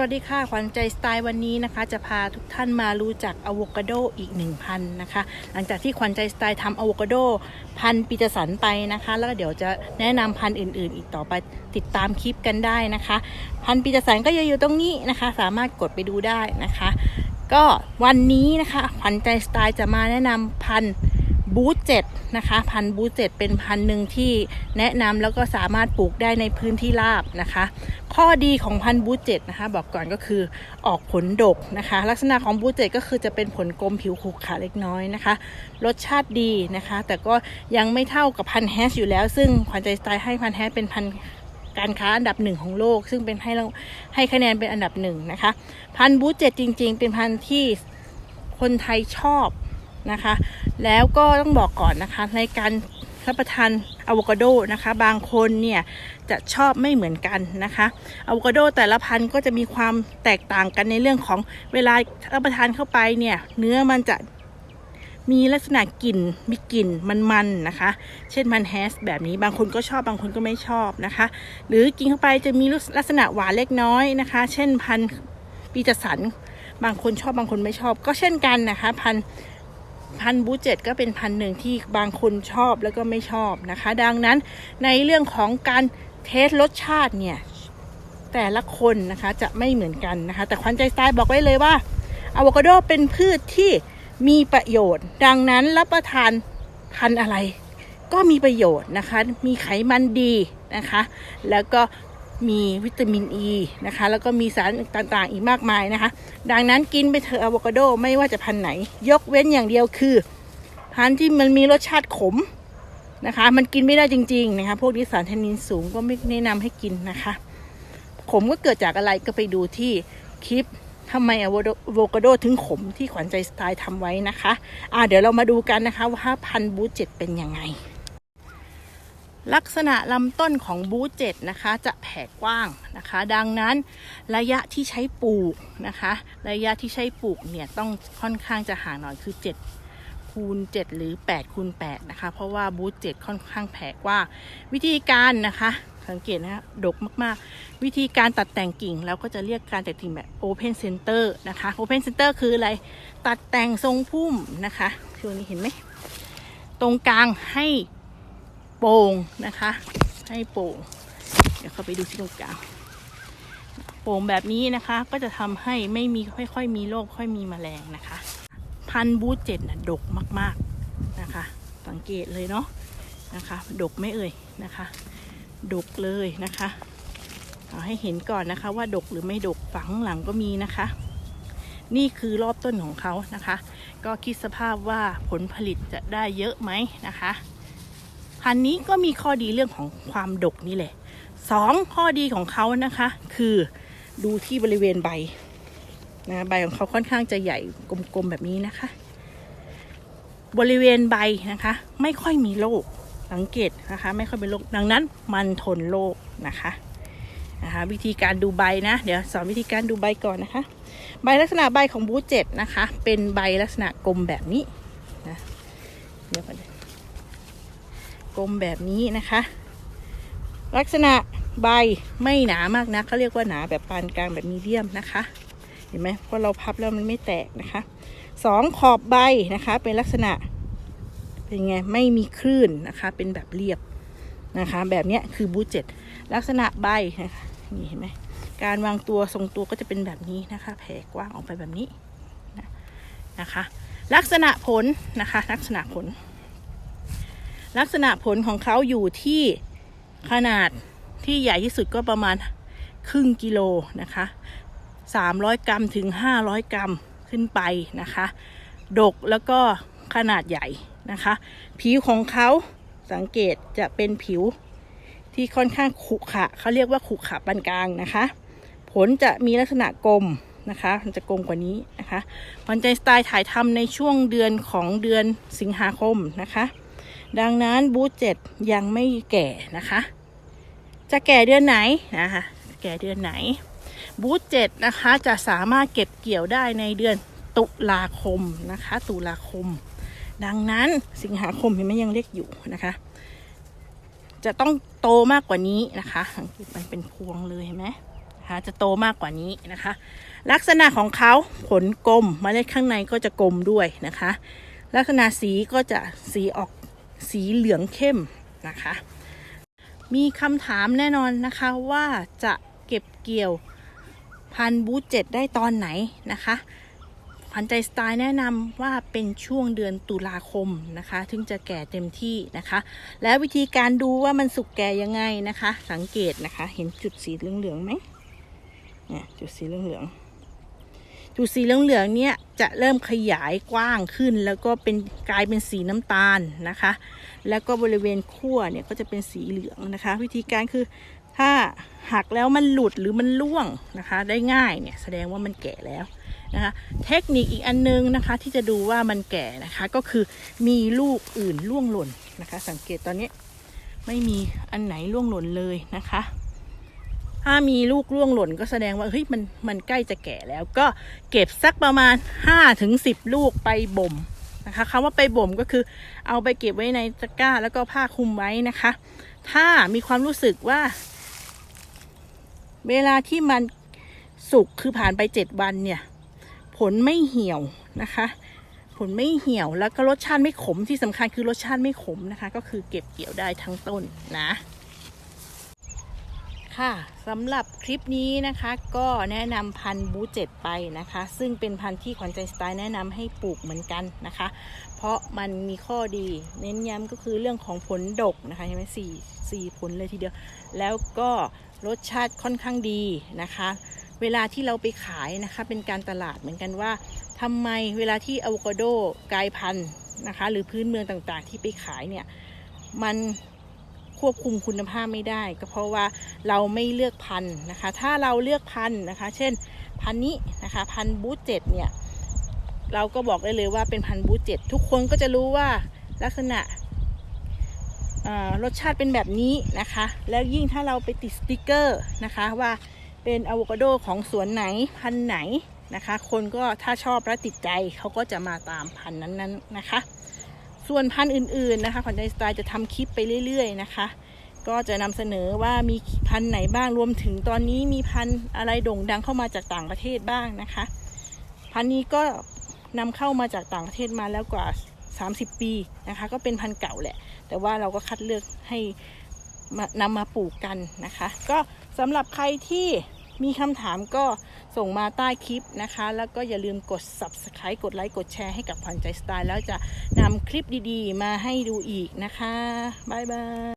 วัสดีค่ะ ขวัญใจสไตล์วันนี้นะคะ จะพาทุกท่านมารู้จักอะโวคาโดอีกหนึ่งพันนะคะ หลังจากที่ขวัญใจสไตล์ทำอะโวคาโดพันปีเตสันไปนะคะ แล้วก็เดี๋ยวจะแนะนำพันธุ์อื่น ๆ อีกต่อไปติดตามคลิปกันได้นะคะ พันปีเตสันก็จะอยู่ตรงนี้นะคะ สามารถกดไปดูได้นะคะ ก็วันนี้นะคะขวัญใจสไตล์จะมาแนะนำพันธุ์ บูธเจ็ดนะคะพันธุ์บูธเจ็ดเป็นพันธุ์หนึ่งที่แนะนำแล้วก็สามารถปลูกได้ในพื้นที่ราบนะคะ ข้อดีของพันธุ์บูธเจ็ดนะคะบอกก่อนก็คือออกผลดกนะคะ ลักษณะของบูธเจ็ดก็คือจะเป็นผลกลมผิวขรุขระเล็กน้อยนะคะ รสชาติดีนะคะ แต่ก็ยังไม่เท่ากับพันธุ์แฮชอยู่แล้ว ซึ่งขวัญใจสไตล์ให้พันธุ์แฮชเป็นพันการค้าอันดับหนึ่งของโลก ซึ่งเป็นให้เราให้คะแนนเป็นอันดับหนึ่งนะคะ พันธุ์บูธเจ็ดจริง ๆ เป็นพันธุ์ที่คนไทยชอบ นะคะ แล้วก็ต้องบอกก่อนนะคะ ในการรับประทานอะโวคาโดนะคะ บางคนเนี่ยจะชอบไม่เหมือนกันนะคะอะโวคาโดแต่ละพันธุ์ก็จะมีความแตกต่างกันในเรื่องของเวลารับประทานเข้าไปเนี่ยเนื้อมันจะมีลักษณะกลิ่นมีกลิ่นมันๆนะคะ เช่นมันแฮสแบบนี้บางคนก็ชอบบางคนก็ไม่ชอบนะคะ หรือกินเข้าไปจะมีลักษณะหวานเล็กน้อยนะคะ เช่นพันธุ์ปีเตอร์สันบางคนชอบบางคนไม่ชอบ ก็เช่นกันนะคะ พันธุ์ พันบูเจ็ตก็เป็นพันหนึ่งที่บางคนชอบแล้วก็ไม่ชอบนะคะ ดังนั้นในเรื่องของการเทสรสชาติเนี่ยแต่ละคนนะคะจะไม่เหมือนกันนะคะ แต่ควันใจสไตล์บอกไว้เลยว่าอะโวคาโดเป็นพืชที่มีประโยชน์ ดังนั้นรับประทานพันอะไรก็มีประโยชน์นะคะ มีไขมันดีนะคะ แล้วก็ มีวิตามินอ e ีนะคะ แล้วก็มีสารต่างๆ อีกมากมายนะคะ ดังนั้นกินไปเถอะอะโวคาโดไม่ว่าจะพันไหน ยกเว้นอย่างเดียวคือ พันที่มันมีรสชาติขมนะคะ มันกินไม่ได้จริง ๆ นะคะ พวกนี้สารแทนนินสูงก็ไม่แนะนำให้กินนะคะ ขมก็เกิดจากอะไรก็ไปดูที่คลิปทำไมอะโวคาโดถึงขมที่ขวัญใจสไตล์ทำไว้นะคะ อ่าเดี๋ยวเรามาดูกันนะคะว่าพันบูเจ็ตเป็นยังไง ลักษณะลำต้นของบูเจ็ตนะคะจะแผ่กว้างนะคะ ดังนั้นระยะที่ใช้ปลูกนะคะ ระยะที่ใช้ปลูกเนี่ยต้องค่อนข้างจะห่างหน่อยคือ 7 คูณ 7 หรือ8คูณ8นะคะ เพราะว่าบูเจ็ตค่อนข้างแผ่กว้างวิธีการนะคะสังเกตนะฮะดกมากๆ วิธีการตัดแต่งกิ่งแล้วก็จะเรียกการตัดกิ่งแบบ Open Center นะคะ Open Center คืออะไร ตัดแต่งทรงพุ่มนะคะช่วงนี้เห็นไหม ตรงกลางให้ โป่งนะคะ ให้โป่ง เดี๋ยวเข้าไปดูที่ตรงกางโป่งแบบนี้นะคะก็จะทำให้ไม่มีค่อยๆมีโรคค่อยมีแมลงนะคะ พันบูธเจ็ดนะดกมากๆนะคะ สังเกตเลยเนาะนะคะ ดกไม่เอ่ยนะคะ ดกเลยนะคะเอาให้เห็นก่อนนะคะว่าดกหรือไม่ดกฝังหลังก็มีนะคะ นี่คือรอบต้นของเขานะคะ ก็คิดสภาพว่าผลผลิตจะได้เยอะไหมนะคะ พันธุ์นี้ก็มีข้อดีเรื่องของความดกนี่แหละสองข้อดีของเขานะคะ คือดูที่บริเวณใบนะใบของเขาค่อนข้างจะใหญ่กลมๆแบบนี้นะคะ บริเวณใบนะคะ ไม่ค่อยมีโรคสังเกตนะคะ ไม่ค่อยเป็นโรคดังนั้นมันทนโรคนะคะนะคะ วิธีการดูใบนะ เดี๋ยวสอนวิธีการดูใบก่อนนะคะ ใบลักษณะใบของบูเจ็ดนะคะ เป็นใบลักษณะกลมแบบนี้นะเดี๋ยวก่อน กลมแบบนี้นะคะ ลักษณะใบไม่หนามากนะเขาเรียกว่าหนาแบบปานกลางแบบมีเดียมนะคะ เห็นไหมเพอเราพับแล้วมันไม่แตกนะคะสองขอบใบนะคะ เป็นลักษณะเป็นไงไม่มีคลื่นนะคะ เป็นแบบเรียบนะคะ แบบนี้คือบูเจ็ดลักษณะใบนะคะนี่เห็นไหมการวางตัวทรงตัวก็จะเป็นแบบนี้นะคะ แผ่กว้างออกไปแบบนี้นะนะคะ ลักษณะผลนะคะ ลักษณะผล ลักษณะผลของเขาอยู่ที่ขนาดที่ใหญ่ที่สุดก็ประมาณครึ่งกิโลนะคะ 300 กรัมถึง 500 กรัมขึ้นไปนะคะ ดกแล้วก็ขนาดใหญ่นะคะ ผิวของเขาสังเกตจะเป็นผิวที่ค่อนข้างขุขะเขาเรียกว่าขุขะปานกลางนะคะ ผลจะมีลักษณะกลมนะคะ มันจะกลมกว่านี้นะคะวันใจสไตล์ถ่ายทำในช่วงเดือนของเดือนสิงหาคมนะคะ ดังนั้นบูธเจ็ดยังไม่แก่นะคะ จะแก่เดือนไหนนะคะแก่เดือนไหน บูธเจ็ดนะคะจะสามารถเก็บเกี่ยวได้ในเดือนตุลาคมนะคะ ตุลาคม ดังนั้นสิงหาคมเห็นไหมยังเล็กอยู่นะคะ จะต้องโตมากกว่านี้นะคะสังเกตมันเป็นพวงเลยเห็นไหมคะจะโตมากกว่านี้นะคะ ลักษณะของเขาผลกลมเมล็ดข้างในก็จะกลมด้วยนะคะ ลักษณะสีก็จะสีออก สีเหลืองเข้มนะคะ มีคำถามแน่นอนนะคะว่าจะเก็บเกี่ยวพันธุ์บูธเจ็ดได้ตอนไหนนะคะพันใจสไตล์แนะนำว่าเป็นช่วงเดือนตุลาคมนะคะถึงจะแก่เต็มที่นะคะ และวิธีการดูว่ามันสุกแก่ยังไงนะคะ สังเกตนะคะ เห็นจุดสีเหลืองๆไหมเนี่ยจุดสีเหลืองๆ จุดสีเหลืองๆเนี่ยจะเริ่มขยายกว้างขึ้น แล้วก็เป็นกลายเป็นสีน้ำตาลนะคะ แล้วก็บริเวณขั้วเนี่ยก็จะเป็นสีเหลืองนะคะ วิธีการคือถ้าหักแล้วมันหลุดหรือมันร่วงนะคะ ได้ง่ายเนี่ยแสดงว่ามันแก่แล้วนะคะ เทคนิคอีกอันนึงนะคะ ที่จะดูว่ามันแก่นะคะก็คือมีลูกอื่นร่วงหล่นนะคะ สังเกตตอนนี้ไม่มีอันไหนร่วงหล่นเลยนะคะ ถ้ามีลูกร่วงหล่นก็แสดงว่าเฮ้ยมันมันใกล้จะแก่แล้ว ก็เก็บสักประมาณ5ถึง10 ลูกไปบ่มนะคะคำว่าไปบ่มก็คือเอาไปเก็บไว้ในตะกร้าแล้วก็ผ้าคลุมไว้นะคะ ถ้ามีความรู้สึกว่า เวลาที่มันสุกคือผ่านไปเจ็ดวันเนี่ย ผลไม่เหี่ยวนะคะ ผลไม่เหี่ยวแล้วก็รสชาติไม่ขมที่สำคัญคือรสชาติไม่ขมนะคะ ก็คือเก็บเกี่ยวได้ทั้งต้นนะ ค่ะสำหรับคลิปนี้นะคะก็แนะนำพันธุ์บูเจ็ดไปนะคะ ซึ่งเป็นพันธุ์ที่ขวัญใจสไตล์แนะนำให้ปลูกเหมือนกันนะคะ เพราะมันมีข้อดี เน้นย้ำก็คือเรื่องของผลดกนะคะใช่ไหมสี่สี่ผลเลยทีเดียว แล้วก็รสชาติค่อนข้างดีนะคะ เวลาที่เราไปขายนะคะ เป็นการตลาดเหมือนกันว่าทำไมเวลาที่อะโวคาโดกลายพันธุ์นะคะ หรือพื้นเมืองต่างๆ ที่ไปขายเนี่ยมัน ควบคุมคุณภาพไม่ได้ ก็เพราะว่าเราไม่เลือกพันธุ์นะคะ ถ้าเราเลือกพันธุ์นะคะ เช่นพันธุ์นี้นะคะ พันธุ์บูธเจ็ดเนี่ยเราก็บอกได้เลยว่าเป็นพันธุ์บูธเจ็ดทุกคนก็จะรู้ว่าลักษณะรสชาติเป็นแบบนี้นะคะ แล้วยิ่งถ้าเราไปติดสติกเกอร์นะคะ ว่าเป็นอะโวคาโดของสวนไหนพันไหนนะคะ คนก็ถ้าชอบและติดใจเขาก็จะมาตามพันนั้นๆนะคะ ส่วนพันธุ์อื่นๆนะคะขวัญใจสไตล์จะทำคลิปไปเรื่อย ๆ นะคะ ก็จะนำเสนอว่ามีพันธุ์ไหนบ้างรวมถึงตอนนี้มีพันธุ์อะไรโด่งดังเข้ามาจากต่างประเทศบ้างนะคะ พันธุ์นี้ก็นำเข้ามาจากต่างประเทศมาแล้วกว่า 30 ปีนะคะ ก็เป็นพันธุ์เก่าแหละ แต่ว่าเราก็คัดเลือกให้มานำมาปลูกกันนะคะ ก็สำหรับใครที่ มีคำถามก็ส่งมาใต้คลิปนะคะ แล้วก็อย่าลืมกด subscribe กดไลค์กดแชร์ให้กับขวัญใจสไตล์ แล้วจะนำคลิปดีๆ มาให้ดูอีกนะคะ บ๊ายบาย